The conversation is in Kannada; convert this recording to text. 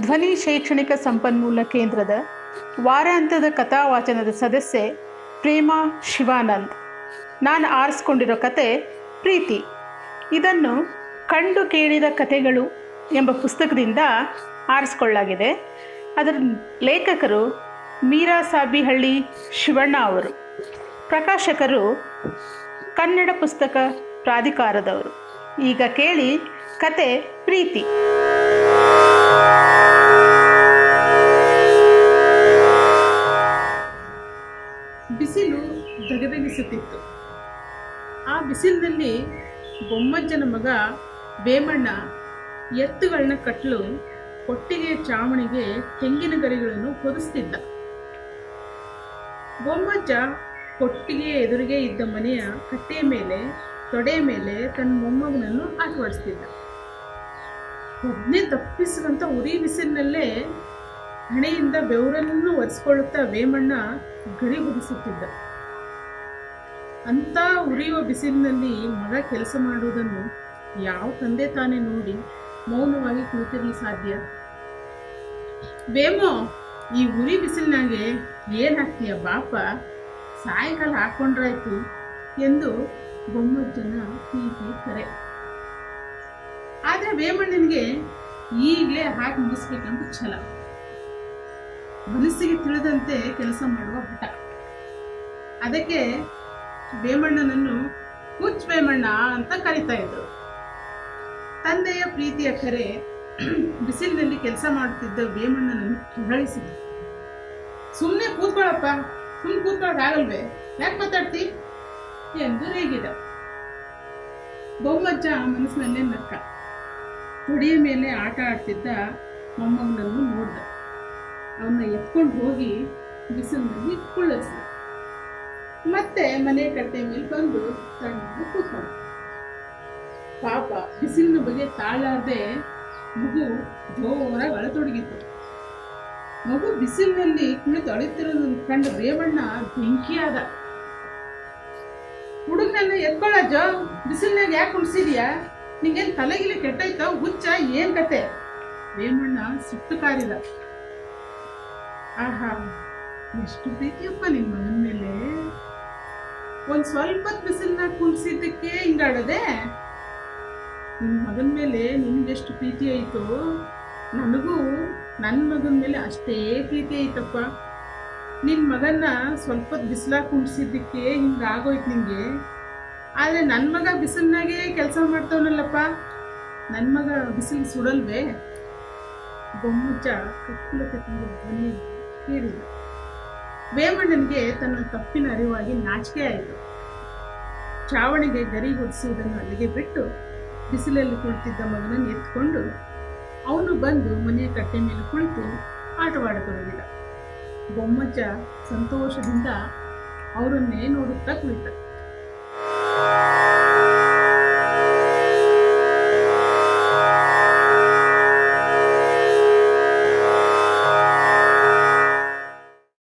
ಧ್ವನಿ ಶೈಕ್ಷಣಿಕ ಸಂಪನ್ಮೂಲ ಕೇಂದ್ರದ ವಾರಾಂತ್ಯದ ಕಥಾವಾಚನದ ಸದಸ್ಯೆ ಪ್ರೇಮಾ ಶಿವಾನಂದ್. ನಾನು ಆರಿಸ್ಕೊಂಡಿರೋ ಕತೆ ಪ್ರೀತಿ. ಇದನ್ನು ಕಂಡು ಕೇಳಿದ ಕಥೆಗಳು ಎಂಬ ಪುಸ್ತಕದಿಂದ ಆರಿಸ್ಕೊಳ್ಳಾಗಿದೆ ಅದರ ಲೇಖಕರು ಮೀರಾ ಸಾಬಿಹಳ್ಳಿ ಶಿವಣ್ಣ ಅವರು. ಪ್ರಕಾಶಕರು ಕನ್ನಡ ಪುಸ್ತಕ ಪ್ರಾಧಿಕಾರದವರು. ಈಗ ಕೇಳಿ ಕತೆ ಪ್ರೀತಿ. ದಗದಗಿಸುತ್ತಿತ್ತು ಆ ಬಿಸಿಲಿನಲ್ಲಿ ಬೊಮ್ಮಜ್ಜನ ಮಗ ಬೇಮಣ್ಣ ಎತ್ತುಗಳನ್ನ ಕಟ್ಟಲು ಕೊಟ್ಟಿಗೆ ಚಾವಣಿಗೆ ತೆಂಗಿನ ಗರಿಗಳನ್ನು ಹೊದಿಸ್ತಿದ್ದ. ಬೊಮ್ಮಜ್ಜ ಕೊಟ್ಟಿಗೆ ಎದುರಿಗೆ ಇದ್ದ ಮನೆಯ ಕಟ್ಟೆಯ ಮೇಲೆ, ತೊಡೆ ಮೇಲೆ ತನ್ನ ಮೊಮ್ಮಗನನ್ನು ಆಟವಾಡಿಸ್ತಿದ್ದ. ಒಬ್ಬನೇ ತಪ್ಪಿಸುವಂಥ ಉರಿ ಬಿಸಿಲಿನಲ್ಲೇ ಹಣೆಯಿಂದ ಬೆವರನ್ನು ಒರೆಸ್ಕೊಳ್ಳುತ್ತಾ ವೇಮಣ್ಣ ಗರಿ ಹೊದಿಸುತ್ತಿದ್ದ. ಅಂತ ಉರಿಯುವ ಬಿಸಿಲಿನಲ್ಲಿ ಮಗ ಕೆಲಸ ಮಾಡುವುದನ್ನು ಯಾವ ತಂದೆ ತಾನೇ ನೋಡಿ ಮೌನವಾಗಿ ಕುಳಿತಿರಲು ಸಾಧ್ಯ? ಬೇಮೋ ಈ ಉರಿ ಬಿಸಿಲಿನಾಗೆ ಏನ್ ಹಾಕ್ತೀಯ ಬಾಪ? ಸಾಯಂಕಾಲ ಹಾಕೊಂಡ್ರಾಯ್ತು ಎಂದು ಬೊಮ್ಮಜ್ಜನ ಪ್ರೀತಿ ಕರೆ ಆದ್ರೆ ವೇಮಣ್ಣನಿಗೆ ಈಗಲೇ ಹಾಕಿ ಮುಗಿಸ್ಬೇಕಂತ ಛಲ. ಮನಸ್ಸಿಗೆ ತಿಳಿದಂತೆ ಕೆಲಸ ಮಾಡುವ ಹಠ. ಅದಕ್ಕೆ ವೇಮಣ್ಣನನ್ನು ಹುಚ್ಚ ಭೀಮಣ್ಣ ಅಂತ ಕರೀತಾ ಇದ್ರು. ತಂದೆಯ ಪ್ರೀತಿಯ ಕರೆ ಬಿಸಿಲಿನಲ್ಲಿ ಕೆಲಸ ಮಾಡುತ್ತಿದ್ದ ಭೇಮಣ್ಣನನ್ನು ಕೆರಳಿಸಿದ ಸುಮ್ಮನೆ ಕೂತ್ಕೊಳ್ಳಪ್ಪ ಸುಮ್ಮನೆ ಕೂತ್ಕೊಳಕ್ ಆಗಲ್ವೇ? ಯಾಕೆ ಮಾತಾಡ್ತಿ? ಎಂದು ರೇಗಿದ. ಬೊಮ್ಮಜ್ಜ ಮನಸ್ಸಿನಲ್ಲೇ ನಕ್ಕ ತೊಡೆಯ ಮೇಲೆ ಆಟ ಆಡ್ತಿದ್ದ ಮೊಮ್ಮಗನನ್ನು ನೋಡ್ದ. ಅವನ್ನ ಎತ್ಕೊಂಡು ಹೋಗಿ ಬಿಸಿಲಿನಲ್ಲಿ ಕುಳ್ಳರಿಸಿದ. ಮತ್ತೆ ಮನೆ ಕಟ್ಟೆ ಮೇಲೆ ಬಂದು ತಣ್ಣ ಕೂತ್ಕೊಂಡ ಪಾಪ ಬಿಸಿಲಿನ ಬಗ್ಗೆ ತಾಳಾರ್ದೆ ಮಗು ಜೋರಾಗಿ ಅಳತೊಡಗಿತ್ತು. ಮಗು ಬಿಸಿಲಿನಲ್ಲಿ ಕುಳಿತು ಅಳಿತಿರೋದನ್ನು ಕಂಡ ರೇವಣ್ಣ ಬೆಂಕಿಯಾದ. ಹುಡುಗನನ್ನ ಎತ್ಕೊಳ್ಳೋಜ ಬಿಸಿಲಿನಾಗ ಯಾಕೆ ಕುಣಿಸಿದ್ಯಾ? ನಿಂಗೇನ್ ತಲೆಗಿಲಿ ಕೆಟ್ಟೈತ ಹುಚ್ಚ, ಏನ್ ಕತೆ? ರೇಮಣ್ಣ ಸಿಟ್ಟು ಕಾರಿದ. ಆಹಾ, ಎಷ್ಟು ಪ್ರೀತಿಯಪ್ಪ ನಿನ್ ಮಗನ ಮೇಲೆ. ಒಂದ್ ಸ್ವಲ್ಪ ಬಿಸಿಲನ್ನ ಕುಲ್ಸಿದ್ದಕ್ಕೆ ಹಿಂಗಾಡದೆ? ನಿನ್ ಮಗನ ಮೇಲೆ ನಿನ್ಗೆಷ್ಟು ಪ್ರೀತಿ ಐತೋ ನನಗೂ ನನ್ನ ಮಗನ ಮೇಲೆ ಅಷ್ಟೇ ಪ್ರೀತಿ ಐತಪ್ಪ ನಿನ್ನ ಮಗನ್ನ ಸ್ವಲ್ಪ ಬಿಸಿಲಾಗ ಕುಂಡ್ಸಿದ್ದಕ್ಕೆ ಹಿಂಗಾಗೋಯ್ತು ನಿಮಗೆ ಆದರೆ ನನ್ನ ಮಗ ಬಿಸಿಲಿನಾಗೆ ಕೆಲಸ ಮಾಡ್ತವನಲ್ಲಪ್ಪ. ನನ್ನ ಮಗ ಬಿಸಿಲು ಸುಡಲ್ವೇ? ಬೊಮ್ಮುಚ್ಚ ಕಪ್ಪುಲತೆ ತುಂಬ ಧ್ವನಿ ವೇಮಣ್ಣನಿಗೆ ತನ್ನ ತಪ್ಪಿನ ಅರಿವಾಗಿ ನಾಚಿಕೆ ಆಯಿತು. ಚಾವಣಿಗೆ ಗರಿ ಹೊದಿಸುವುದನ್ನು ಅಲ್ಲಿಗೆ ಬಿಟ್ಟು ಬಿಸಿಲಲ್ಲಿ ಕುಳಿತಿದ್ದ ಮಗನನ್ನು ಎತ್ಕೊಂಡು ಅವನು ಬಂದು ಮನೆಯ ಕಟ್ಟೆ ಮೇಲೆ ಕುಳಿತು ಆಟವಾಡತೊಡಗಿದ. ಬೊಮ್ಮಜ್ಜ ಸಂತೋಷದಿಂದ ಅವರನ್ನೇ ನೋಡುತ್ತಾ ಕುಳಿತ.